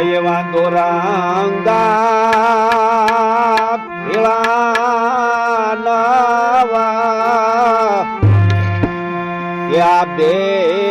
ભાઈ વાંધો રાંગા ભેળા નવા. બે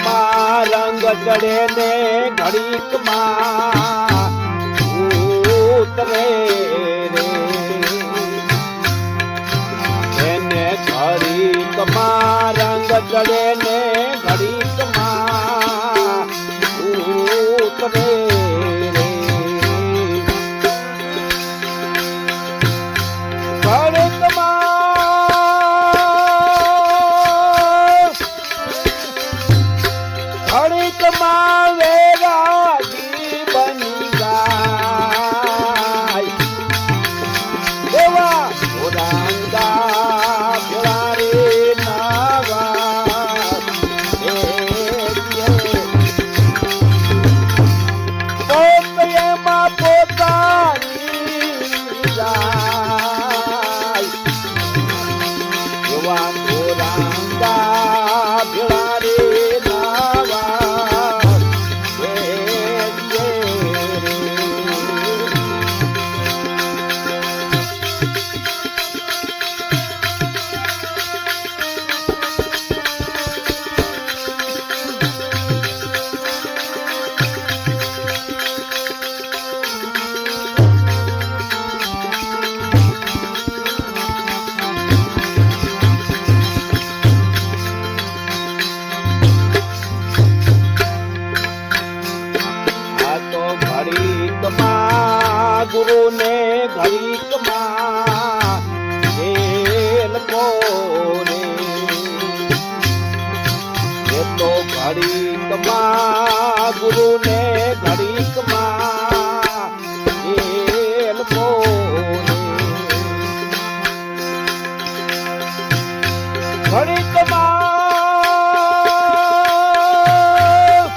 ઘડીકમાં રંગ ચડે ને ઘડીકમાં ઉતરે એને ઘડીકમાં રંગ ચડે ને ઘડીકમાં ઉતરે ભરતમાં ઘડીકમાં એ તો ઘડીકમાં ગુરુને ઘડીકમાં જેલ કોરે ઘડીકમાં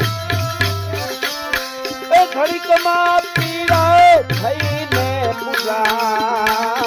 એ ઘડીકમાં પીડા થઈને પૂજાય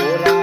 llorar.